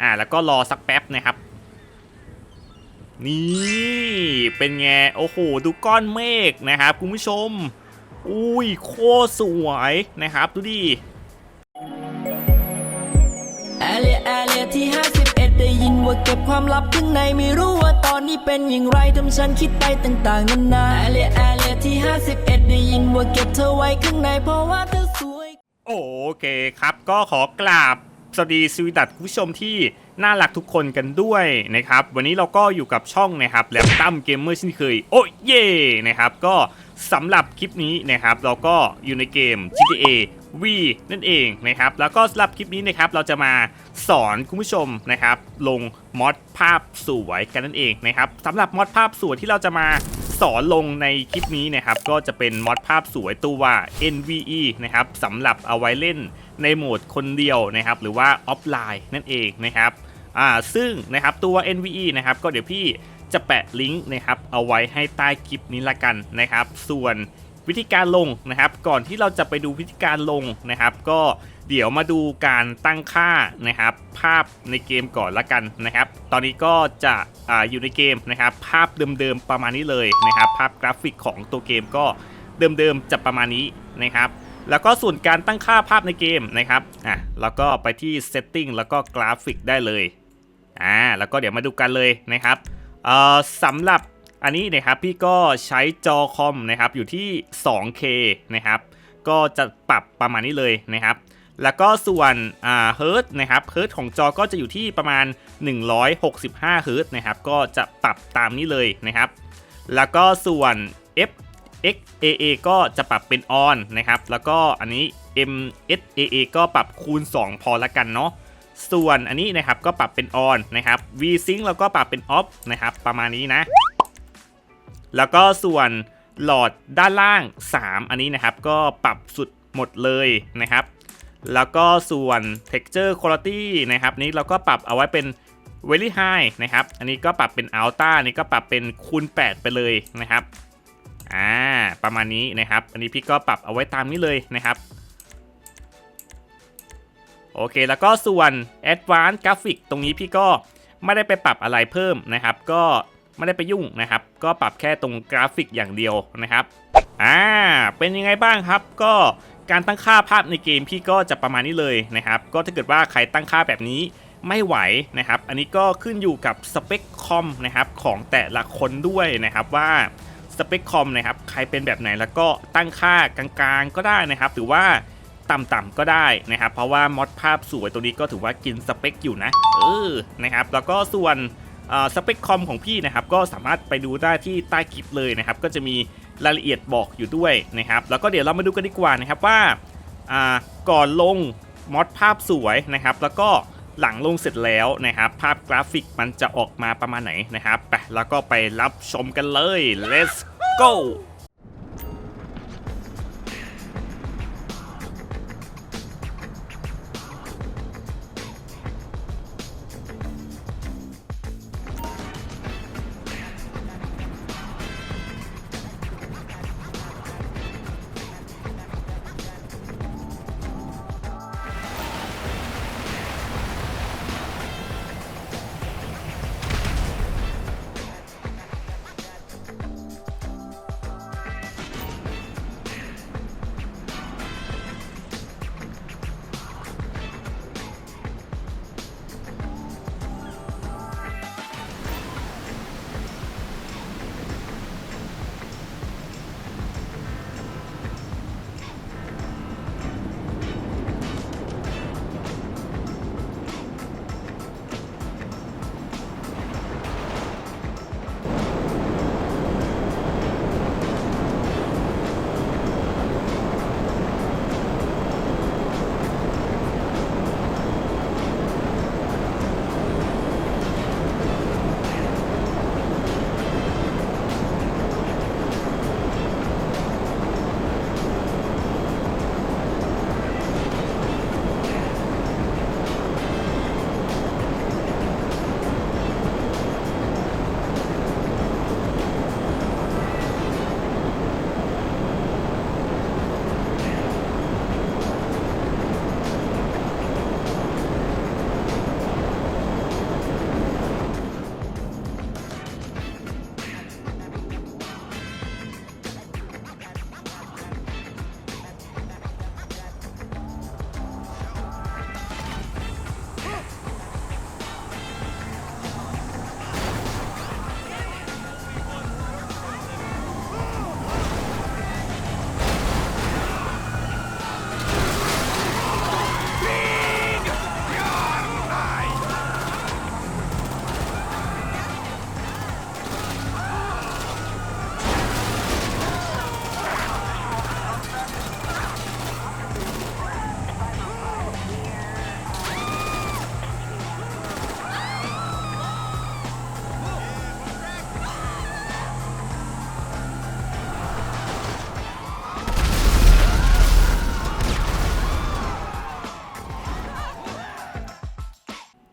อ่าแล้วก็รอสักแป๊บนะครับ นี่เป็นไงโอ้โหดูก้อนเมฆนะครับคุณผู้ชม อุ้ยโคตรสวยนะครับดูดิแอเรียแอเรียที่51ได้ยินว่าเก็บความลับข้างในไม่รู้ว่าตอนนี้เป็นอย่างไรทำฉันคิดไปต่างๆนานาแอเรียแอเรียที่ 51 ได้ยินว่าเก็บเธอไว้ข้างในเพราะว่าเธอสวย โอเคครับก็ขอกราบ สวัสดีสวีดัตคุณผู้ชมที่น่ารักทุกคนกันด้วยนะครับ วันนี้เราก็อยู่กับช่องนะครับแลมตั้มเกมเมอร์เช่นเคย โอ้ยเย่นะครับก็สำหรับคลิปนี้นะครับ เราก็อยู่ในเกม GTA V นั่นเองนะครับ แล้วก็สำหรับคลิปนี้นะครับเราจะมาสอนคุณผู้ชมนะครับ ลงมอดภาพสวยกันนั่นเองนะครับสำหรับมอดภาพสวยที่เราจะมา สอนลงในคลิปนี้นะครับก็จะเป็นมอดภาพสวยตัว NVE นะครับสำหรับเอาไว้เล่นในโหมดคนเดียวนะครับหรือว่าออฟไลน์นั่นเองนะครับอ่าซึ่งนะครับตัว NVE นะครับก็เดี๋ยวพี่จะแปะลิงก์นะครับเอาไว้ให้ใต้คลิปนี้ละกันนะครับ ส่วนวิธีการลงนะครับ ก่อนที่เราจะไปดูวิธีการลงนะครับ ก็เดี๋ยวมาดูการตั้งค่านะครับ ภาพในเกมก่อนละกันนะครับ ตอนนี้ก็จะ อยู่ในเกมนะครับภาพเดิมๆประมาณนี้เลยนะครับภาพกราฟิกของตัวเกมก็เดิมๆจะประมาณนี้นะครับแล้วก็ส่วนการตั้งค่าภาพในเกมนะครับอะแล้วก็ไปที่ setting แล้วก็กราฟิกได้เลยอ่าแล้วก็เดี๋ยวมาดูกันเลยนะครับเอ่อสำหรับอันนี้นะครับพี่ก็ใช้จอคอมนะครับอยู่ที่ 2K นะครับก็จะปรับประมาณนี้เลยนะครับ แล้วก็ส่วนอ่าเฮิร์ตนะครับเฮิร์ตของจอก็จะอยู่ที่ประมาณ 165เฮิร์ตนะครับก็จะปรับตามนี้เลยนะครับ แล้วก็ส่วน F X A A ก็จะปรับเป็น on นนะครับ แล้วก็อันนี้ M S A A ก็ปรับคูณ 2 พอละกันเนาะ ส่วนอันนี้นะครับก็ปรับเป็น on นนะครับ V Sync แล้วก็ปรับเป็น off นะครับ ประมาณนี้นะ แล้วก็ส่วนหลอดด้านล่าง 3 อันนี้นะครับก็ปรับสุดหมดเลยนะครับ แล้วก็ส่วน texture quality นะครับนี้เราก็ปรับเอาไว้เป็น very high นะครับ อันนี้ก็ปรับเป็น ultra อันนี้ก็ปรับเป็นคูณ 8 ไปเลยนะครับ อ่า ประมาณนี้นะครับ อันนี้พี่ก็ปรับเอาไว้ตามนี้เลยนะครับ โอเค แล้วก็ส่วน advanced graphic ตรงนี้พี่ก็ไม่ได้ไปปรับอะไรเพิ่มนะครับ ก็ไม่ได้ไปยุ่งนะครับ ก็ปรับแค่ตรงกราฟิกอย่างเดียวนะครับ อ่า เป็นยังไงบ้างครับ ก็ การตั้งค่าภาพในเกมพี่ก็จะประมาณนี้เลยนะครับ ก็ถ้าเกิดว่าใครตั้งค่าแบบนี้ไม่ไหวนะครับ อันนี้ก็ขึ้นอยู่กับสเปคคอมนะครับของแต่ละคนด้วยนะครับว่าสเปคคอมนะครับใครเป็นแบบไหนแล้วก็ตั้งค่ากลางๆก็ได้นะครับ หรือว่าต่ำๆก็ได้นะครับ เพราะว่ามอดภาพสวยตัวนี้ก็ถือว่ากินสเปคอยู่นะ เออนะครับ แล้วก็ส่วน สเปคคอมของพี่นะครับก็สามารถไปดูได้ที่ใต้คลิปเลยนะครับก็จะมีรายละเอียดบอกอยู่ด้วยนะครับแล้วก็เดี๋ยวเรามาดูกันดีกว่านะครับว่าอ่าก่อนลงมอดภาพสวยนะครับ แล้วก็หลังลงเสร็จแล้วนะครับ ภาพกราฟิกมันจะออกมาประมาณไหนนะครับไปแล้วก็ไปรับชมกันเลย let's go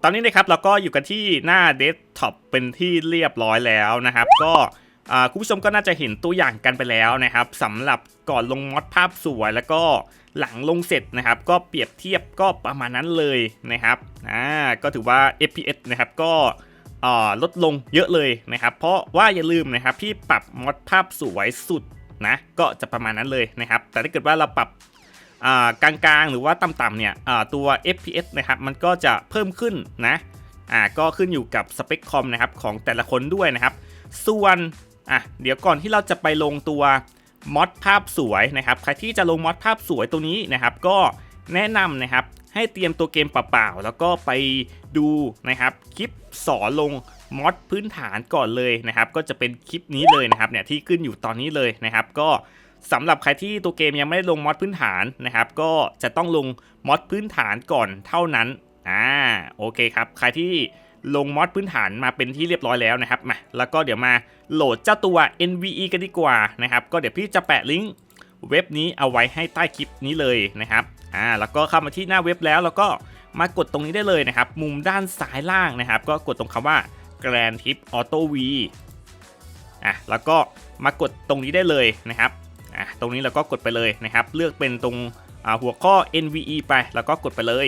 อนนี้นะครับเราก็อยู่กันที่หน้าเดสก์ท็อปเป็นที่เรียบร้อยแล้วนะครับ ก็คุณผู้ชมก็น่าจะเห็นตัวอย่างกันไปแล้วนะครับสำหรับก่อนลงมอดภาพสวยแล้วก็หลังลงเสร็จนะครับ ก็เปรียบเทียบก็ประมาณนั้นเลยนะครับอ่าก็ถือว่า FPS นะครับก็ลดลงเยอะเลยนะครับ เพราะว่าอย่าลืมนะครับพี่ปรับมอดภาพสวยสุดนะก็จะประมาณนั้นเลยนะครับ แต่ถ้าเกิดว่าเราปรับ กลางๆ หรือว่าต่ำๆเนี่ยตัว FPS นะครับมันก็จะเพิ่มขึ้นนะอ่าก็ขึ้นอยู่กับสเปคคอมนะครับของแต่ละคนด้วยนะครับ ส่วนอะเดี๋ยวก่อนที่เราจะไปลงตัวมอดภาพสวยนะครับใครที่จะลงมอดภาพสวยตัวนี้นะครับ ก็แนะนำนะครับให้เตรียมตัวเกมเปล่าๆแล้วก็ไปดูนะครับคลิปสอนลงมอดพื้นฐานก่อนเลยนะครับ ก็จะเป็นคลิปนี้เลยนะครับเนี่ยที่ขึ้นอยู่ตอนนี้เลยนะครับ ก็ สำหรับใครที่ตัวเกมยังไม่ได้ลงมอดพื้นฐานนะครับ ก็จะต้องลงมอดพื้นฐานก่อนเท่านั้นอ่าโอเคครับใครที่ลงมอดพื้นฐานมาเป็นที่เรียบร้อยแล้วนะครับมาแล้วก็เดี๋ยวมาโหลดเจ้าตัว NVE กันดีกว่านะครับ ก็เดี๋ยวพี่จะแปะลิงก์เว็บนี้เอาไว้ให้ใต้คลิปนี้เลยนะครับอ่าแล้วก็เข้ามาที่หน้าเว็บแล้วแล้วก็มากดตรงนี้ได้เลยนะครับ มุมด้านซ้ายล่างนะครับ ก็กดตรงคำว่า Grand Tip Auto V อะแล้วก็มากดตรงนี้ได้เลยนะครับ อะตรงนี้เราก็กดไปเลยนะครับ เลือกเป็นตรงหัวข้อ NVE ไป แล้วก็กดไปเลย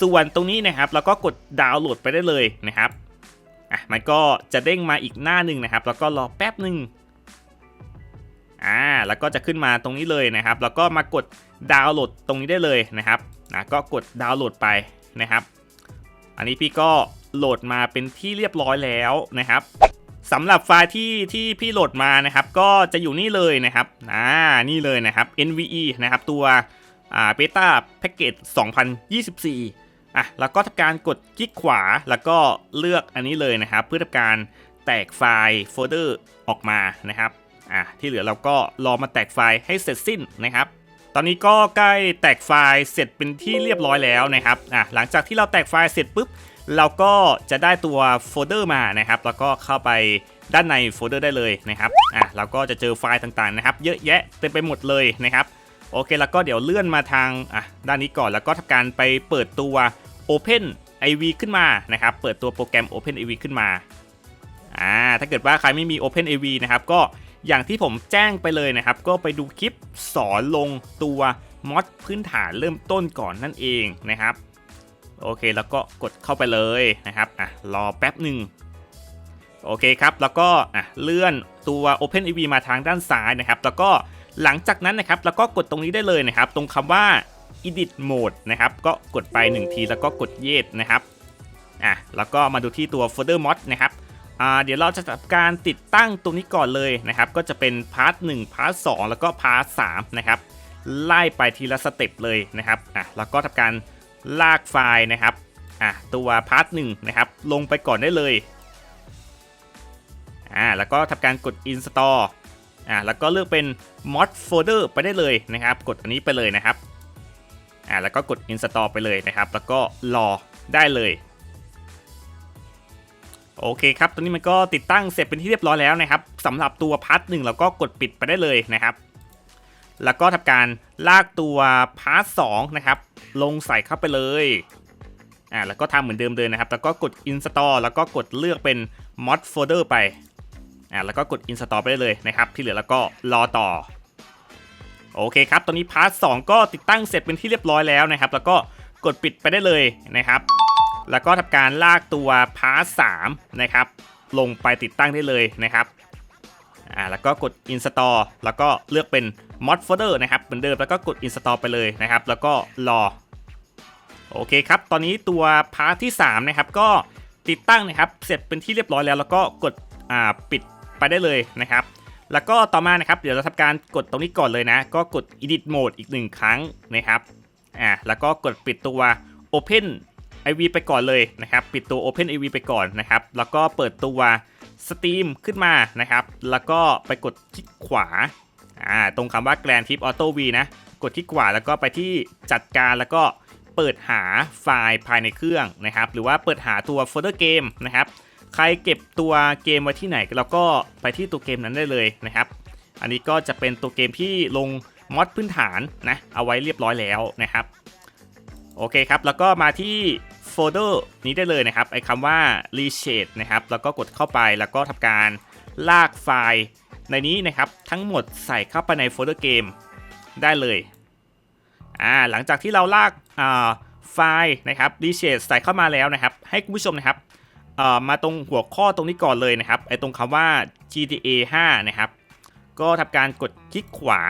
ส่วนตรงนี้นะครับเราก็กดดาวน์โหลดไปได้เลยนะครับอะมันก็จะเด้งมาอีกหน้าหนึ่งนะครับ แล้วก็รอแป๊บหนึ่งอ่าแล้วก็จะขึ้นมาตรงนี้เลยนะครับ แล้วก็มากดดาวน์โหลดตรงนี้ได้เลยนะครับนะก็กดดาวน์โหลดไปนะครับ อันนี้พี่ก็โหลดมาเป็นที่เรียบร้อยแล้วนะครับ สำหรับไฟล์ที่ที่พี่โหลดมานะครับ ก็จะอยู่นี่เลยนะครับอ่านี่เลยนะครับ NVE นะครับตัวอ่าเบต้าแพ็กเกจ2024อะแล้วก็ทำการกดคลิกขวาแล้วก็เลือกอันนี้เลยนะครับ เพื่อทำการแตกไฟล์โฟลเดอร์ออกมานะครับอะที่เหลือเราก็รอมาแตกไฟล์ให้เสร็จสิ้นนะครับ ตอนนี้ก็ใกล้แตกไฟล์เสร็จเป็นที่เรียบร้อยแล้วนะครับอะหลังจากที่เราแตกไฟล์เสร็จปุ๊บ เราก็จะได้ตัวโฟลเดอร์มานะครับ แล้วก็เข้าไปด้านในโฟลเดอร์ได้เลยนะครับอะเราก็จะเจอไฟล์ต่างๆนะครับ เยอะแยะเต็มไปหมดเลยนะครับโอเคแล้วก็เดี๋ยวเลื่อนมาทางอะด้านนี้ก่อนแล้วก็ทำการไปเปิดตัว Open IV ขึ้นมานะครับ เปิดตัวโปรแกรม Open IV ขึ้นมาอ่าถ้าเกิดว่าใครไม่มี Open AV นะครับก็อย่างที่ผมแจ้งไปเลยนะครับ ก็ไปดูคลิปสอนลงตัวมอดพื้นฐานเริ่มต้นก่อนนั่นเองนะครับ โอเคแล้วก็กดเข้าไปเลยนะครับอะรอแป๊บหนึ่งโอเคครับ แล้วก็อะเลื่อนตัว Open EV มาทางด้านซ้ายนะครับ แล้วก็หลังจากนั้นนะครับ แล้วก็กดตรงนี้ได้เลยนะครับ ตรงคำว่า Edit Mode นะครับ ก็กดไป 1 ทีแล้วก็กด Yes นะครับอะแล้วก็มาดูที่ตัว Folder Mod นะครับอ่าเดี๋ยวเราจะทำการติดตั้งตรงนี้ก่อนเลยนะครับ ก็จะเป็นพาร์ท1พาร์ท2แล้วก็พาร์ท3นะครับ ไล่ไปทีละสเต็ปเลยนะครับอะแล้วก็ทำการ ลากไฟล์นะครับอะตัวพาร์ท1นะครับ ลงไปก่อนได้เลยอ่าแล้วก็ทำการกด install อ่าแล้วก็เลือกเป็น mod folder ไปได้เลยนะครับ กดอันนี้ไปเลยนะครับอ่าแล้วก็กด install ไปเลยนะครับ แล้วก็รอได้เลยโอเคครับ ตอนนี้มันก็ติดตั้งเสร็จเป็นที่เรียบร้อยแล้วนะครับสำหรับตัวพาร์ทหนึ่งเราก็กดปิดไปได้เลยนะครับ แล้วก็ทำการลากตัวพาร์ทสองนะครับ ลงใส่เข้าไปเลยอ่าแล้วก็ทำเหมือนเดิมเลยนะครับ แล้วก็กด install แล้วก็กดเลือกเป็น mod folder ไปอ่าแล้วก็กด install ไปได้เลยนะครับ ที่เหลือแล้วก็รอต่อ โอเคครับ ตอนนี้พาร์ทสก็ติดตั้งเสร็จเป็นที่เรียบร้อยแล้วนะครับ แล้วก็กดปิดไปได้เลยนะครับ แล้วก็ทำการลากตัวพาร์ทสนะครับ ลงไปติดตั้งได้เลยนะครับ อ่าแล้วก็กด install แล้วก็เลือกเป็น mod folder นะครับเหมือนเดิมแล้วก็กด install ไปเลยนะครับ แล้วก็รอโอเคครับ ตอนนี้ตัวพาร์ทที่ 3 นะครับ ก็ติดตั้งนะครับ เสร็จเป็นที่เรียบร้อยแล้ว แล้วก็กดอ่าปิดไปได้เลยนะครับ แล้วก็ต่อมานะครับ เดี๋ยวเราทำการกดตรงนี้ก่อนเลยนะ ก็กด edit mode อีกหนึ่งครั้งนะครับอ่าแล้วก็กดปิดตัว open IV ไปก่อนเลยนะครับ ปิดตัว Open IV ไปก่อนนะครับ แล้วก็เปิดตัว Steam ขึ้นมานะครับ แล้วก็ไปกดคลิกขวาอ่าตรงคำว่า Grand Tip Auto V นะ กดคลิกขวาแล้วก็ไปที่จัดการแล้วก็เปิดหาไฟล์ภายในเครื่องนะครับ หรือว่าเปิดหาตัวโฟลเดอร์เกมนะครับ ใครเก็บตัวเกมไว้ที่ไหนเราก็ไปที่ตัวเกมนั้นได้เลยนะครับ อันนี้ก็จะเป็นตัวเกมที่ลงมอดพื้นฐานนะ เอาไว้เรียบร้อยแล้วนะครับ โอเคครับ แล้วก็มาที่ โฟลเดอร์นี้ได้เลยนะครับไอ้คำว่า reshade นะครับแล้วก็กดเข้าไปแล้วก็ทำการลากไฟล์ในนี้นะครับทั้งหมดใส่เข้าไปในโฟลเดอร์เกมได้เลยอ่าหลังจากที่เราลากอ่าไฟล์นะครับ reshade ใส่เข้ามาแล้วนะครับ ให้คุณผู้ชมนะครับเอ่อมาตรงหัวข้อตรงนี้ก่อนเลยนะครับไอตรงคำว่า GTA 5 นะครับ ก็ทำการกดคลิกขวา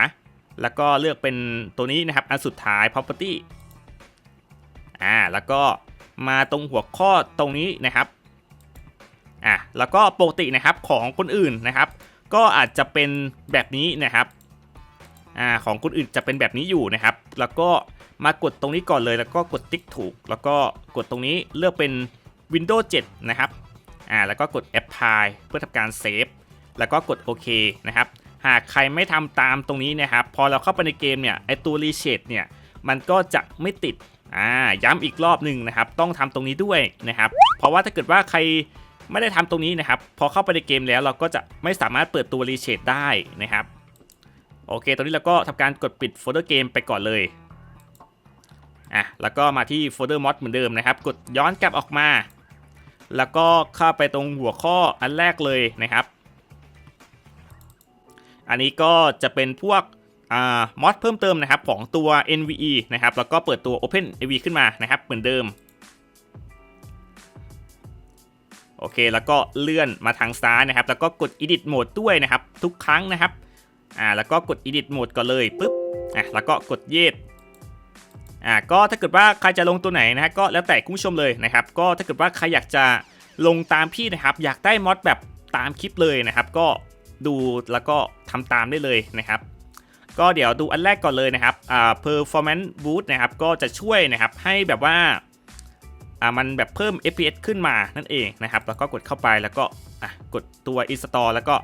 แล้วก็เลือกเป็นตัวนี้นะครับ อันสุดท้าย property อ่าแล้วก็ มาตรงหัวข้อตรงนี้นะครับอะแล้วก็ปกตินะครับของคนอื่นนะครับ ก็อาจจะเป็นแบบนี้นะครับอ่าของคนอื่นจะเป็นแบบนี้อยู่นะครับ แล้วก็มากดตรงนี้ก่อนเลย แล้วก็กดติ๊กถูก แล้วก็กดตรงนี้เลือกเป็น Windows 7 นะครับอ่าแล้วก็กด Apply เพื่อทำการเซฟแล้วก็กดโอเคนะครับ หากใครไม่ทำตามตรงนี้นะครับ พอเราเข้าไปในเกมเนี่ยไอตัว Reshade เนี่ยมันก็จะไม่ติด อ่าย้ำอีกรอบหนึ่งนะครับ ต้องทำตรงนี้ด้วยนะครับ เพราะว่าถ้าเกิดว่าใครไม่ได้ทำตรงนี้นะครับ พอเข้าไปในเกมแล้วเราก็จะไม่สามารถเปิดตัว Reshade ได้นะครับ โอเค ตอนนี้เราก็ทำการกดปิดโฟลเดอร์เกมไปก่อนเลยอะแล้วก็มาที่โฟลเดอร์มอดเหมือนเดิมนะครับ กดย้อนกลับออกมา แล้วก็เข้าไปตรงหัวข้ออันแรกเลยนะครับ อันนี้ก็จะเป็นพวก มอดเพิ่มเติมนะครับของตัว NVE นะครับแล้วก็เปิดตัว Open AV ขึ้นมานะครับเหมือนเดิมโอเค แล้วก็เลื่อนมาทางซ้ายนะครับ แล้วก็กด Edit Mode ด้วยนะครับ ทุกครั้งนะครับ อ่า แล้วก็กด Edit Mode ก่อนเลยปุ๊บ อะ แล้วก็กดเยดอ่า ก็ถ้าเกิดว่าใครจะลงตัวไหนนะฮะ ก็แล้วแต่คุณผู้ชมเลยนะครับ ก็ถ้าเกิดว่าใครอยากจะลงตามพี่นะครับ อยากได้มอดแบบตามคลิปเลยนะครับ ก็ดูแล้วก็ทำตามได้เลยนะครับ ก็เดี๋ยวดูอันแรกก่อนเลยนะครับอ่า performance boost นะครับก็จะช่วยนะครับให้แบบว่าอ่ามันแบบเพิ่ม FPS ขึ้นมานั่นเองนะครับ แล้วก็กดเข้าไปแล้วก็อะกดตัว install แล้วก็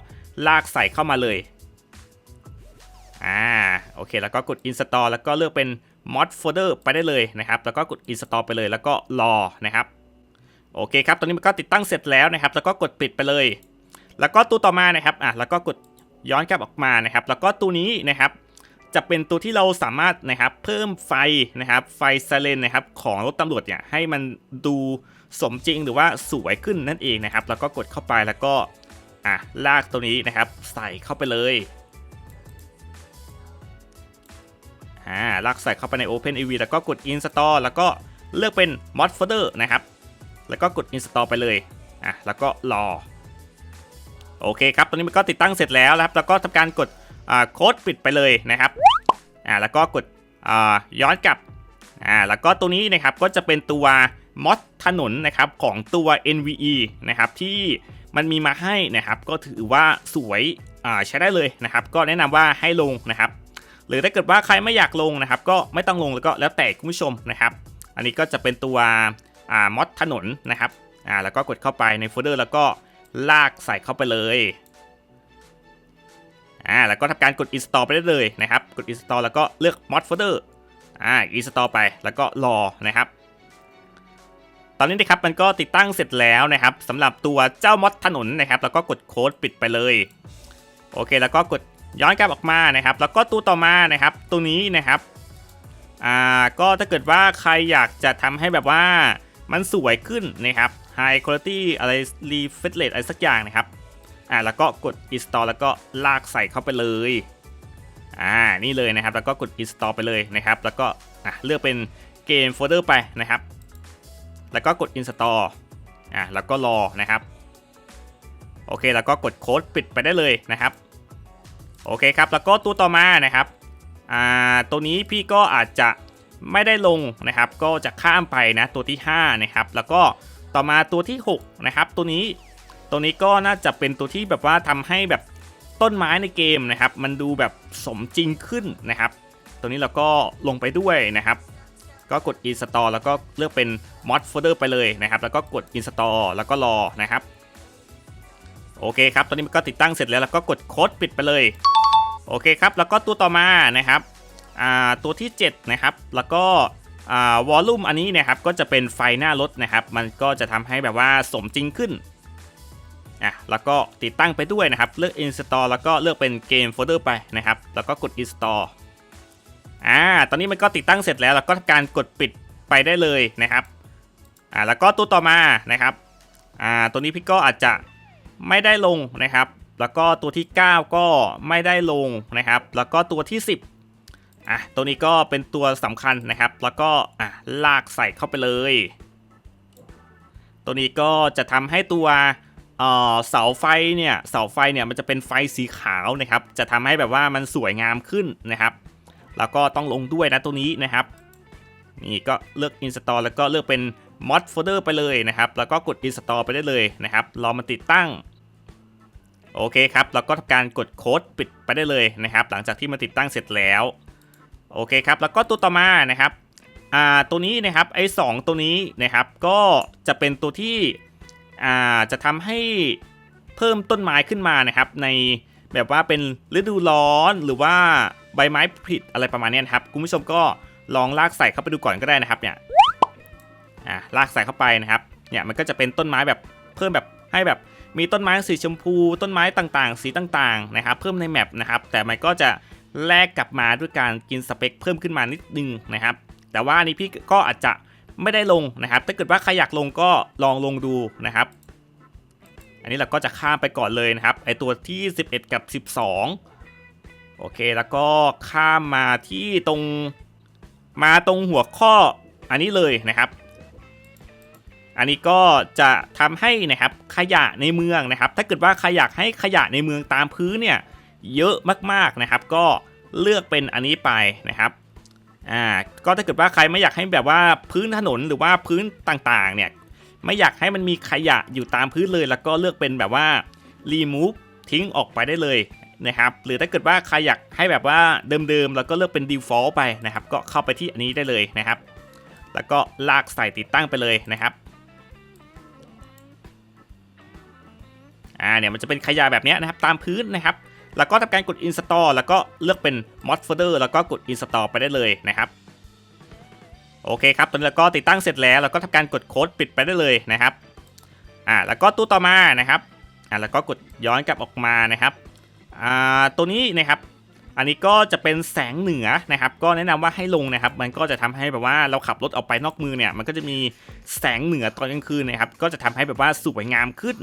ลากใส่เข้ามาเลยอ่าโอเคแล้วก็กด install แล้วก็เลือกเป็น mod folder ไปได้เลยนะครับ แล้วก็กด install ไปเลยแล้วก็รอนะครับโอเคครับตอนนี้มันก็ติดตั้งเสร็จแล้วนะครับ แล้วก็กดปิดไปเลย แล้วก็ตัวต่อมานะครับอะแล้วก็กด ย้อนกลับออกมานะครับ แล้วก็ตัวนี้นะครับจะเป็นตัวที่เราสามารถนะครับเพิ่มไฟนะครับไฟไซเรนนะครับของรถตำรวจเนี่ยให้มันดูสมจริงหรือว่าสวยขึ้นนั่นเองนะครับ แล้วก็กดเข้าไปแล้วก็อะลากตัวนี้นะครับ ใส่เข้าไปเลยอ่าลากใส่เข้าไปใน OpenAV แล้วก็กด Install แล้วก็เลือกเป็น Mod Folder นะครับ แล้วก็กด Install ไปเลยอะแล้วก็รอ โอเคครับ ตอนนี้มันก็ติดตั้งเสร็จแล้วนะครับ แล้วก็ทำการกดโค้ดปิดไปเลยนะครับ อ่า แล้วก็กดย้อนกลับ อ่า แล้วก็ตัวนี้นะครับ ก็จะเป็นตัวมอดถนนนะครับของตัว NVE นะครับที่มันมีมาให้นะครับ ก็ถือว่าสวย อ่า ใช้ได้เลยนะครับ ก็แนะนำว่าให้ลงนะครับ หรือถ้าเกิดว่าใครไม่อยากลงนะครับ ก็ไม่ต้องลงแล้วก็แล้วแต่คุณผู้ชมนะครับ อันนี้ก็จะเป็นตัว อ่ามอดถนนนะครับ อ่า แล้วก็กดเข้าไปในโฟลเดอร์แล้วก็ ลากใส่เข้าไปเลยอ่าแล้วก็ทำการกด install ไปได้เลยนะครับ กด install แล้วก็เลือก mod folder อ่า install ไปแล้วก็รอนะครับตอนนี้นะครับมันก็ติดตั้งเสร็จแล้วนะครับสำหรับตัวเจ้ามอดถนนนะครับ แล้วก็กดโค้ดปิดไปเลยโอเค แล้วก็กดย้อนกลับออกมานะครับ แล้วก็ตัวต่อมานะครับ ตัวนี้นะครับอ่าก็ถ้าเกิดว่าใครอยากจะทำให้แบบว่ามันสวยขึ้นนะครับ High Quality อะไร Refresh อะไรสักอย่างนะครับอ่าแล้วก็กด install แล้วก็ลากใส่เข้าไปเลยอ่านี่เลยนะครับ แล้วก็กด install ไปเลยนะครับ แล้วก็อะเลือกเป็นเกมโฟลเดอร์ไปนะครับ แล้วก็กด install อ่าแล้วก็รอนะครับโอเคแล้วก็กดโค้ดปิดไปได้เลยนะครับโอเคครับแล้วก็ตัวต่อมานะครับอ่าตัวนี้พี่ก็อาจจะไม่ได้ลงนะครับ ก็จะข้ามไปนะตัวที่5นะครับแล้วก็ ต่อมาตัวที่ 6 นะครับ ตัวนี้ตัวนี้ก็น่าจะเป็นตัวที่แบบว่าทำให้แบบต้นไม้ในเกมนะครับ มันดูแบบสมจริงขึ้นนะครับ ตัวนี้เราก็ลงไปด้วยนะครับ ก็กด install แล้วก็เลือกเป็น mod folder ไปเลยนะครับ แล้วก็กด install แล้วก็รอนะครับ โอเคครับ ตอนนี้มันก็ติดตั้งเสร็จแล้วแล้วก็กดโค้ดปิดไปเลย โอเคครับ แล้วก็ตัวต่อมานะครับ อ่า ตัวที่ 7 นะครับ แล้วก็ วอลลุ่มอันนี้นะครับก็จะเป็นไฟหน้ารถนะครับ มันก็จะทำให้แบบว่าสมจริงขึ้นอะแล้วก็ติดตั้งไปด้วยนะครับ เลือก install แล้วก็เลือกเป็นเกมโฟลเดอร์ไปนะครับ แล้วก็กด install อ่าตอนนี้มันก็ติดตั้งเสร็จแล้ว แล้วก็การกดปิดไปได้เลยนะครับอ่าแล้วก็ตัวต่อมานะครับอ่าตัวนี้พี่ก็อาจจะไม่ได้ลงนะครับ แล้วก็ตัวที่ 9 ก็ไม่ได้ลงนะครับ แล้วก็ตัวที่ 10 อะตัวนี้ก็เป็นตัวสำคัญนะครับ แล้วก็อะลากใส่เข้าไปเลย ตัวนี้ก็จะทำให้ตัวเสาไฟเนี่ยเสาไฟเนี่ยมันจะเป็นไฟสีขาวนะครับ จะทำให้แบบว่ามันสวยงามขึ้นนะครับ แล้วก็ต้องลงด้วยนะตัวนี้นะครับ นี่ก็เลือก install แล้วก็เลือกเป็น mod folder ไปเลยนะครับ แล้วก็กด install ไปได้เลยนะครับรอมาติดตั้งโอเคครับ แล้วก็ทำการกดโค้ดปิดไปได้เลยนะครับ หลังจากที่มาติดตั้งเสร็จแล้ว โอเคครับ แล้วก็ตัวต่อมานะครับอ่าตัวนี้นะครับไอ้สองตัวนี้นะครับก็จะเป็นตัวที่อ่าจะทำให้เพิ่มต้นไม้ขึ้นมานะครับ ในแบบว่าเป็นฤดูร้อนหรือว่าใบไม้ผลิอะไรประมาณนี้นครับคุณผู้ชมก็ลองลากใส่เข้าไปดูก่อนก็ได้นะครับเนี่ยอ่าลากใส่เข้าไปนะครับเนี่ยมันก็จะเป็นต้นไม้แบบเพิ่มแบบให้แบบมีต้นไม้สีชมพู ต้นไม้ต่างๆ สีต่างๆนะครับ เพิ่มในแมปนะครับแต่มันก็จะ แลกกลับมาด้วยการกินสเปคเพิ่มขึ้นมานิดนึงนะครับ แต่ว่านี้พี่ก็อาจจะไม่ได้ลงนะครับ ถ้าเกิดว่าใครอยากลงก็ลองลงดูนะครับ อันนี้เราก็จะข้ามไปก่อนเลยนะครับไอตัวที่ 11 กับ 12 โอเคแล้วก็ข้ามมาที่ตรงมาตรงหัวข้ออันนี้เลยนะครับ อันนี้ก็จะทำให้นะครับขยะในเมืองนะครับ ถ้าเกิดว่าใครอยากให้ขยะในเมืองตามพื้นเนี่ยเยอะมากๆนะครับ ก็ เลือกเป็นอันนี้ไปนะครับอ่าก็ถ้าเกิดว่าใครไม่อยากให้แบบว่าพื้นถนนหรือว่าพื้นต่างๆเนี่ยไม่อยากให้มันมีขยะอยู่ตามพื้นเลย แล้วก็เลือกเป็นแบบว่า remove ทิ้งออกไปได้เลยนะครับหรือถ้าเกิดว่าใครอยากให้แบบว่าเดิมๆ แล้วก็เลือกเป็น default ไปนะครับ ก็เข้าไปที่อันนี้ได้เลยนะครับ แล้วก็ลากใส่ติดตั้งไปเลยนะครับอ่าเนี่ยมันจะเป็นขยะแบบนี้นะครับตามพื้นนะครับ แล้วก็ทำการกด install แล้วก็เลือกเป็น mod folder แล้วก็กด install ไปได้เลยนะครับโอเคครับตอนนี้เราก็ติดตั้งเสร็จแล้วแล้วก็ทำการกดโค้ดปิดไปได้เลยนะครับอ่าแล้วก็ตัวต่อมานะครับอ่าแล้วก็กดย้อนกลับออกมานะครับอ่าตัวนี้นะครับ อันนี้ก็จะเป็นแสงเหนือนะครับ ก็แนะนำว่าให้ลงนะครับ มันก็จะทำให้แบบว่าเราขับรถออกไปนอกมือเนี่ย มันก็จะมีแสงเหนือตอนกลางคืนนะครับ ก็จะทำให้แบบว่าสวยงามขึ้น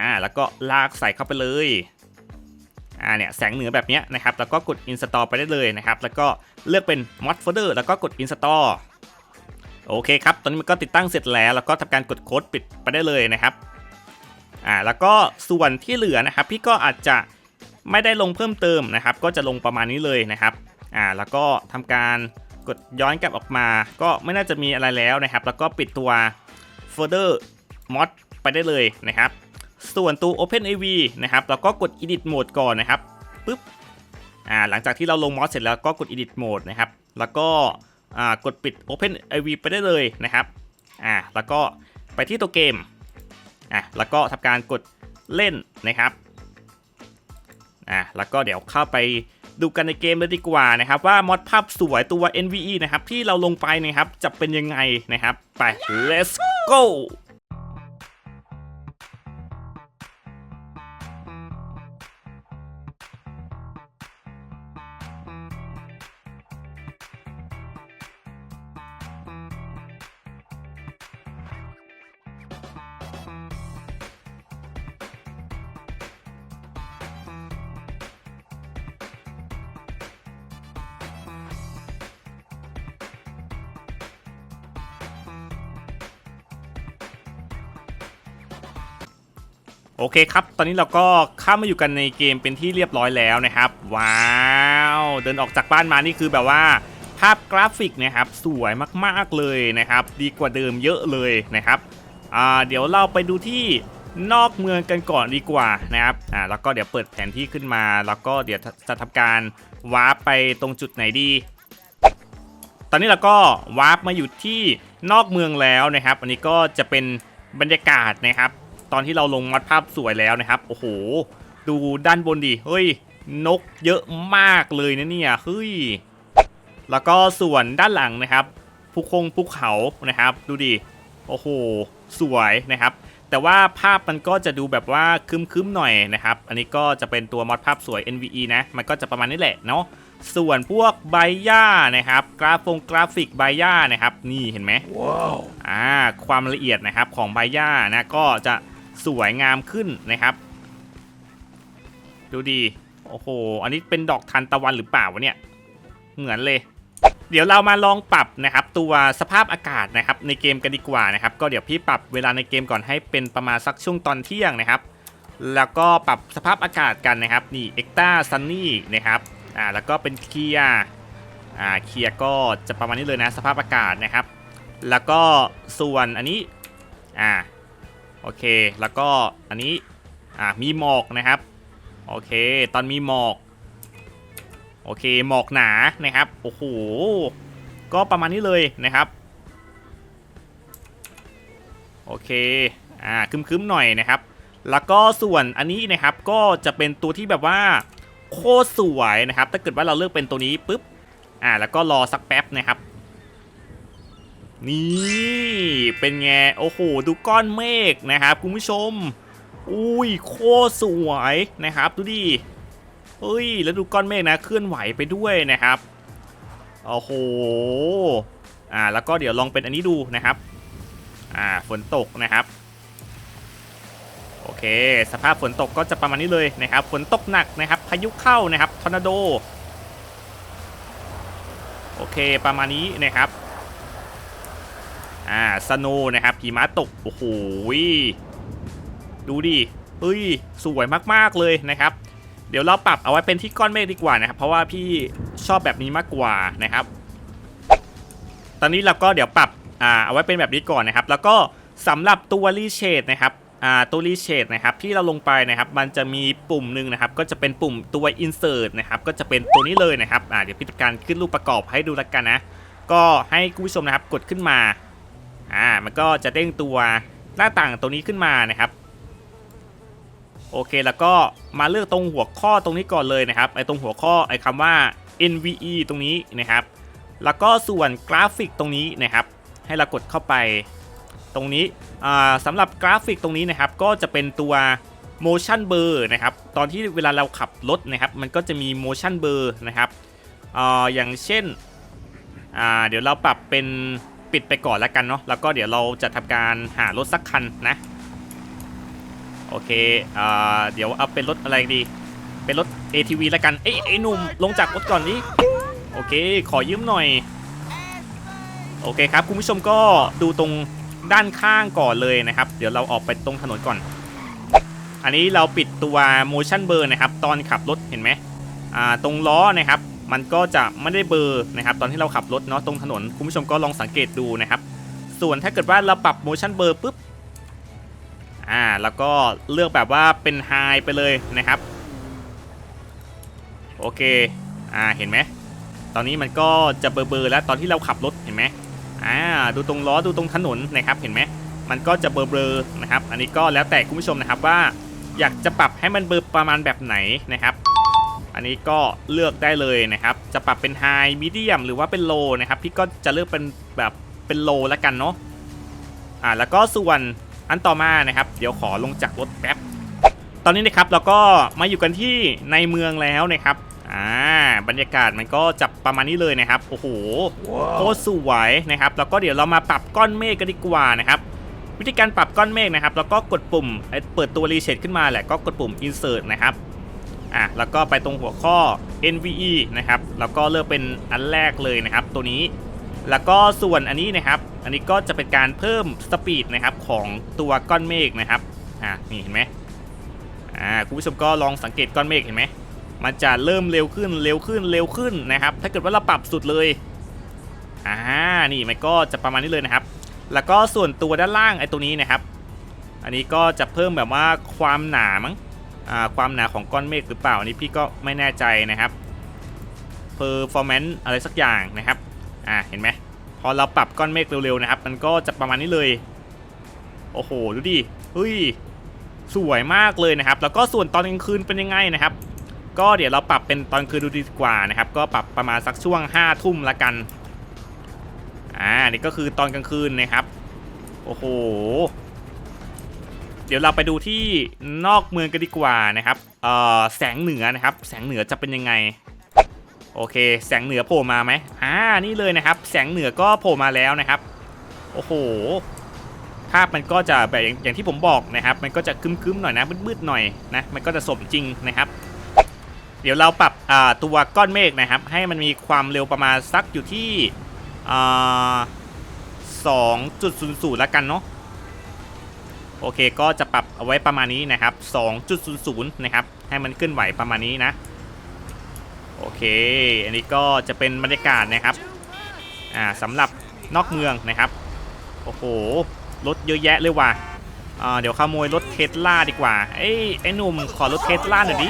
อ่าแล้วก็ลากใส่เข้าไปเลย อ่าเนี่ยแสงเหนือแบบนี้นะครับแล้วก็กด install ไปได้เลยนะครับแล้วก็เลือกเป็น mod folder แล้วก็กด install โอเคครับ ตอนนี้มันก็ติดตั้งเสร็จแล้ว แล้วก็ทำการกดโค้ดปิดไปได้เลยนะครับอ่าแล้วก็ส่วนที่เหลือนะครับ พี่ก็อาจจะไม่ได้ลงเพิ่มเติมนะครับ ก็จะลงประมาณนี้เลยนะครับอ่าแล้วก็ทำการกดย้อนกลับออกมา ก็ไม่น่าจะมีอะไรแล้วนะครับ แล้วก็ปิดตัวโฟลเดอร์ mod ไปได้เลยนะครับ ส่วนตัว OpenAV นะครับเราก็กด Edit Mode ก่อนนะครับปึ๊บอ่าหลังจากที่เราลงมอสเสร็จแล้วก็กด Edit Mode นะครับแล้วก็อ่ากดปิด OpenAV ไปได้เลยนะครับอ่าแล้วก็ไปที่ตัวเกมอะแล้วก็ทำการกดเล่นนะครับอ่าแล้วก็เดี๋ยวเข้าไปดูกันในเกมเลยดีกว่านะครับ ว่ามอดภาพสวยตัว NVE นะครับที่เราลงไปนะครับจะเป็นยังไงนะครับ ไป let's go โอเคครับ ตอนนี้เราก็เข้ามาอยู่กันในเกมเป็นที่เรียบร้อยแล้วนะครับ ว้าว เดินออกจากบ้านมานี่คือแบบว่า ภาพกราฟิกนะครับ สวยมากๆเลยนะครับ ดีกว่าเดิมเยอะเลยนะครับอ่าเดี๋ยวเราไปดูที่นอกเมืองกันก่อนดีกว่านะครับอ่าแล้วก็เดี๋ยวเปิดแผนที่ขึ้นมา แล้วก็เดี๋ยวจะทำการวาร์ปไปตรงจุดไหนดี ตอนนี้เราก็วาร์ปมาอยู่ที่นอกเมืองแล้วนะครับ อันนี้ก็จะเป็นบรรยากาศนะครับ ตอนที่เราลงมัดภาพสวยแล้วนะครับ โอ้โห ดูด้านบนดิ เฮ้ย นกเยอะมากเลยนะเนี่ย เฮ้ย แล้วก็ส่วนด้านหลังนะครับภูคงภูเขานะครับ ดูดิ โอ้โห สวยนะครับ แต่ว่าภาพมันก็จะดูแบบว่าคึมๆหน่อยนะครับ อันนี้ก็จะเป็นตัวมอดภาพสวย NVE นะ มันก็จะประมาณนี้แหละเนาะ ส่วนพวกใบหญ้านะครับ กราฟงกราฟิกใบหญ้านะครับ นี่เห็นไหมว้าว อ่า ความละเอียดนะครับของใบหญ้านะ ก็จะ สวยงามขึ้นนะครับ ดูดี โอ้โห อันนี้เป็นดอกทานตะวันหรือเปล่าวะเนี่ย เหมือนเลย เดี๋ยวเรามาลองปรับนะครับ ตัวสภาพอากาศนะครับ ในเกมกันดีกว่านะครับ ก็เดี๋ยวพี่ปรับเวลาในเกมก่อนให้เป็นประมาณสักช่วงตอนเที่ยงนะครับ แล้วก็ปรับสภาพอากาศกันนะครับ นี่เอ็กต้าซันนี่นะครับ อ่า แล้วก็เป็นเคียร์อ่า เคียร์ก็จะประมาณนี้เลยนะ สภาพอากาศนะครับ แล้วก็ส่วนอันนี้ อ่า โอเค แล้วก็อันนี้ อ่า มีหมอกนะครับ โอเค ตอนมีหมอก โอเค หมอกหนานะครับ โอ้โห ก็ประมาณนี้เลยนะครับ โอเค อ่า คึมๆหน่อยนะครับ แล้วก็ส่วนอันนี้นะครับ ก็จะเป็นตัวที่แบบว่าโคตรสวยนะครับ ถ้าเกิดว่าเราเลือกเป็นตัวนี้ปุ๊บ อ่า แล้วก็รอสักแป๊บนะครับ นี่เป็นไง โอ้โห ดูก้อนเมฆนะครับคุณผู้ชม อุ้ยโคตรสวยนะครับ ดูดิเฮ้ย แล้วดูก้อนเมฆนะเคลื่อนไหวไปด้วยนะครับ โอ้โห อ่า แล้วก็เดี๋ยวลองเป็นอันนี้ดูนะครับ อ่า ฝนตกนะครับ โอเค สภาพฝนตกก็จะประมาณนี้เลยนะครับ ฝนตกหนักนะครับ พายุเข้านะครับ ทอร์นาโด โอเค ประมาณนี้นะครับ อ่าสโนว์นะครับหิมะตก โอ้โหดูดิเฮ้ย สวยมากๆเลยนะครับ เดี๋ยวเราปรับเอาไว้เป็นที่ก้อนเมฆดีกว่านะครับ เพราะว่าพี่ชอบแบบนี้มากกว่านะครับ ตอนนี้เราก็เดี๋ยวปรับอ่าเอาไว้เป็นแบบนี้ก่อนนะครับ แล้วก็สำหรับตัวรีเชดนะครับอ่าตัวรีเชดนะครับที่เราลงไปนะครับ มันจะมีปุ่มหนึ่งนะครับ ก็จะเป็นปุ่มตัว insert นะครับ ก็จะเป็นตัวนี้เลยนะครับอ่าเดี๋ยวพี่จัดการขึ้นรูปประกอบให้ดูแล้วกันนะ ก็ให้คุณผู้ชมนะครับกดขึ้นมา อ่ามันก็จะเด้งตัวหน้าต่างตัวนี้ขึ้นมานะครับ โอเคแล้วก็มาเลือกตรงหัวข้อตรงนี้ก่อนเลยนะครับไอตรงหัวข้อไอคำว่า NVE ตรงนี้นะครับ แล้วก็ส่วนกราฟิกตรงนี้นะครับ ให้เรากดเข้าไปตรงนี้อ่าสำหรับกราฟิกตรงนี้นะครับ ก็จะเป็นตัว motion blur นะครับ ตอนที่เวลาเราขับรถนะครับ มันก็จะมี motion blur นะครับอ่าอย่างเช่นอ่าเดี๋ยวเราปรับเป็น ปิดไปก่อนแล้วกันเนาะแล้วก็เดี๋ยวเราจะทำการหารถสักคันนะ โอเคอ่าเดี๋ยวเอาเป็นรถอะไรดี เป็นรถ ATV แล้วกันเอ้ยไอ้หนุ่มลงจากรถก่อนดิโอเค ขอยืมหน่อย โอเคครับ คุณผู้ชมก็ดูตรงด้านข้างก่อนเลยนะครับ เดี๋ยวเราออกไปตรงถนนก่อน อันนี้เราปิดตัว motion blur นะครับ ตอนขับรถเห็นไหมอ่าตรงล้อนะครับ มันก็จะไม่ได้เบอร์นะครับตอนที่เราขับรถเนาะตรงถนนคุณผู้ชมก็ลองสังเกตดูนะครับ ส่วนถ้าเกิดว่าเราปรับ motion blur ปุ๊บอ่าแล้วก็เลือกแบบว่าเป็น high ไปเลยนะครับโอเคอ่าเห็นไหมตอนนี้มันก็จะเบลอๆแล้วตอนที่เราขับรถเห็นไหมอ่าดูตรงล้อดูตรงถนนนะครับเห็นไหมมันก็จะเบลอๆนะครับ อันนี้ก็แล้วแต่คุณผู้ชมนะครับว่าอยากจะปรับให้มันเบลอประมาณแบบไหนนะครับ อันนี้ก็เลือกได้เลยนะครับ จะปรับเป็น High Medium หรือว่าเป็น Low นะครับ พี่ก็จะเลือกเป็นแบบเป็น Low แล้วกันเนาะ อ่า แล้วก็ส่วนอันต่อมานะครับ เดี๋ยวขอลงจากรถแป๊บ ตอนนี้นะครับเราก็มาอยู่กันที่ในเมืองแล้วนะครับ อ่า บรรยากาศมันก็จะประมาณนี้เลยนะครับ โอ้โหว้าโควตรสวยนะครับ แล้วก็เดี๋ยวเรามาปรับก้อนเมฆกันดีกว่านะครับวิธีการปรับก้อนเมฆนะครับ แล้วก็กดปุ่มไอ้เปิดตัวรีเชดขึ้นมาแหละก็กดปุ่ม insert นะครับ อะแล้วก็ไปตรงหัวข้อ NVE นะครับแล้วก็เลือกเป็นอันแรกเลยนะครับ ตัวนี้ แล้วก็ส่วนอันนี้นะครับ อันนี้ก็จะเป็นการเพิ่มสปีดนะครับของตัวก้อนเมฆนะครับอะนี่เห็นไหมอ่าคุณผู้ชมก็ลองสังเกตก้อนเมฆเห็นไหมมันจะเริ่มเร็วขึ้นเร็วขึ้นเร็วขึ้นนะครับ ถ้าเกิดว่าเราปรับสุดเลยอ่านี่มันก็จะประมาณนี้เลยนะครับ แล้วก็ส่วนตัวด้านล่างไอ้ตัวนี้นะครับ อันนี้ก็จะเพิ่มแบบว่าความหนามั้ง ความหนาของก้อนเมฆหรือเปล่าอันนี้พี่ก็ไม่แน่ใจนะครับ performance อะไรสักอย่างนะครับอ่าเห็นไหมพอเราปรับก้อนเมฆเร็วๆนะครับ มันก็จะประมาณนี้เลย โอ้โหดูดิเฮ้ยสวยมากเลยนะครับ แล้วก็ส่วนตอนกลางคืนเป็นยังไงนะครับ ก็เดี๋ยวเราปรับเป็นตอนคืนดูดีกว่านะครับ ก็ปรับประมาณสักช่วง5้าทุ่มละกันอ่านี่ก็คือตอนกลางคืนนะครับ โอ้โห ดี๋ยวเราไปดูที่นอกเมืองกันดีกว่านะครับเอ่อแสงเหนือนะครับ แสงเหนือจะเป็นยังไง โอเค แสงเหนือโผล่มาไหมอ่านี่เลยนะครับ แสงเหนือก็โผล่มาแล้วนะครับ โอ้โหภาพมันก็จะแบบอย่างที่ผมบอกนะครับ มันก็จะคึ้มๆหน่อยนะมืดๆหน่อยนะมันก็จะสมจริงนะครับ เดี๋ยวเราปรับอ่าตัวก้อนเมฆนะครับ ให้มันมีความเร็วประมาณสักอยู่ที่อ่า2.00แล้วกันเนาะ โอเคก็จะปรับเอาไว้ประมาณนี้นะครับ 2.00 นะครับ ให้มันเคลื่อนไหวประมาณนี้นะ โอเค อันนี้ก็จะเป็นบรรยากาศนะครับ อ่าสำหรับนอกเมืองนะครับ โอ้โห รถเยอะแยะเลยว่ะอ่าเดี๋ยวขโมยรถเทสลาดีกว่า เอ้ย ไอ้หนุ่มขอรถเทสลาหน่อยดิ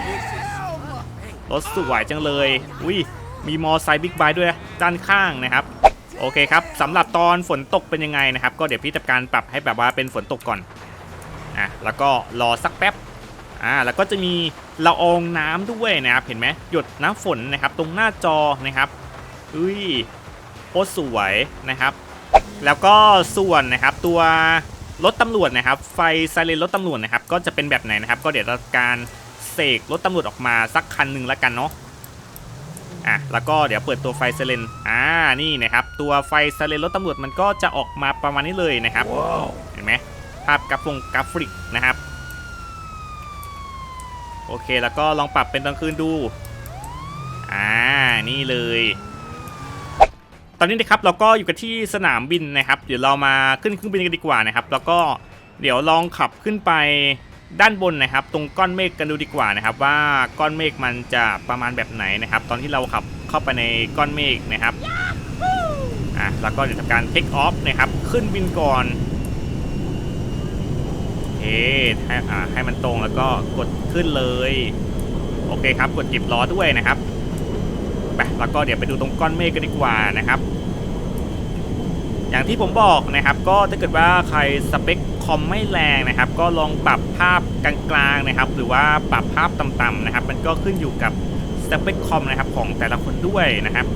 รถสวยจังเลย อุ้ย มีมอไซค์บิ๊กไบค์ด้วยด้านข้างนะครับโอเคครับสำหรับตอนฝนตกเป็นยังไงนะครับ ก็เดี๋ยวพี่จัดการปรับให้แบบว่าเป็นฝนตกก่อน อะแล้วก็รอสักแป๊บอ่าแล้วก็จะมีละอองน้ำด้วยนะครับเห็นไหมหยดน้ำฝนนะครับตรงหน้าจอนะครับอุ้ยโคตรสวยนะครับ แล้วก็ส่วนนะครับตัวรถตำรวจนะครับ ไฟไซเรนรถตำรวจนะครับ ก็จะเป็นแบบไหนนะครับ ก็เดี๋ยวเราการเสกรถตำรวจออกมาสักคันหนึ่งแล้วกันเนาะอะแล้วก็เดี๋ยวเปิดตัวไฟไซเรนอ่านี่นะครับ ตัวไฟไซเรนรถตำรวจมันก็จะออกมาประมาณนี้เลยนะครับเห็นไหม ภาพกราฟงกราฟิกนะครับ โอเคแล้วก็ลองปรับเป็นตอนคืนดู อ่า นี่เลย ตอนนี้นะครับเราก็อยู่กันที่สนามบินนะครับ เดี๋ยวเรามาขึ้นเครื่องบินกันดีกว่านะครับ แล้วก็เดี๋ยวลองขับขึ้นไปด้านบนนะครับ ตรงก้อนเมฆกันดูดีกว่านะครับ ว่าก้อนเมฆมันจะประมาณแบบไหนนะครับ ตอนที่เราขับเข้าไปในก้อนเมฆนะครับอะแล้วก็เดี๋ยวทำการเทคออฟนะครับ ขึ้นบินก่อน ให้อ่าให้มันตรงแล้วก็กดขึ้นเลย โอเคครับ กดเก็บล้อด้วยนะครับไปแล้วก็เดี๋ยวไปดูตรงก้อนเมฆกันดีกว่านะครับ อย่างที่ผมบอกนะครับ ก็ถ้าเกิดว่าใครสเปคคอมไม่แรงนะครับ ก็ลองปรับภาพกลางๆนะครับ หรือว่าปรับภาพต่ำๆนะครับ มันก็ขึ้นอยู่กับสเปคคอมนะครับของแต่ละคนด้วยนะครับ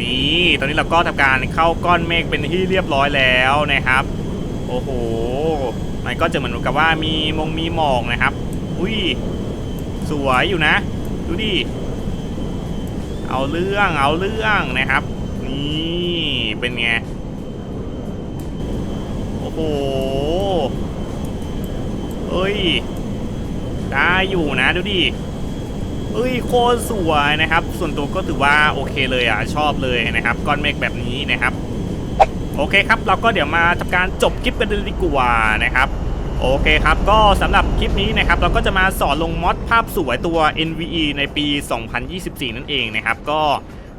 นี่ ตอนนี้เราก็ทำการเข้าก้อนเมฆเป็นที่เรียบร้อยแล้วนะครับ โอ้โห มันก็จะเหมือนกับว่ามีมงมีหมอกนะครับ อุ้ย สวยอยู่นะ ดูดิ เอาเรื่องเอาเรื่องนะครับ นี่เป็นไง โอ้โห เอ้ย ได้อยู่นะดูดิเอ้ยโคตรสวยนะครับ ส่วนตัวก็ถือว่าโอเคเลยอะชอบเลยนะครับ ก้อนเมฆแบบนี้นะครับ โอเคครับ เราก็เดี๋ยวมาทำการจบคลิปกันเลยดีกว่านะครับโอเคครับ ก็สำหรับคลิปนี้นะครับ เราก็จะมาสอนลงมอดภาพสวยตัว NVE ในปี 2024 นั่นเองนะครับ ก็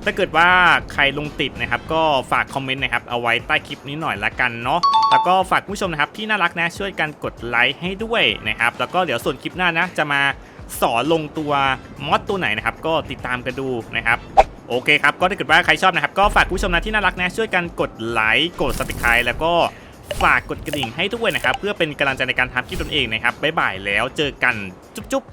ถ้าเกิดว่าใครลงติดนะครับ ก็ฝากคอมเมนต์นะครับ เอาไว้ใต้คลิปนี้หน่อยละกันเนาะแล้วก็ฝากผู้ชมนะครับที่น่ารักนะช่วยกันกดไลค์ให้ด้วยนะครับ แล้วก็เดี๋ยวส่วนคลิปหน้านะจะมาสอนลงตัวมอดตัวไหนนะครับ ก็ติดตามกันดูนะครับ โอเคครับ ก็ถ้าเกิดว่าใครชอบนะครับ ก็ฝากผู้ชมนะที่น่ารักนะ ช่วยกันกดไลค์กด subscribe แล้วก็ฝากกดกระดิ่งให้ทุกคนนะครับ เพื่อเป็นกำลังใจในการทำคลิปตนเองนะครับบ๊ายบายแล้วเจอกันจุ๊บ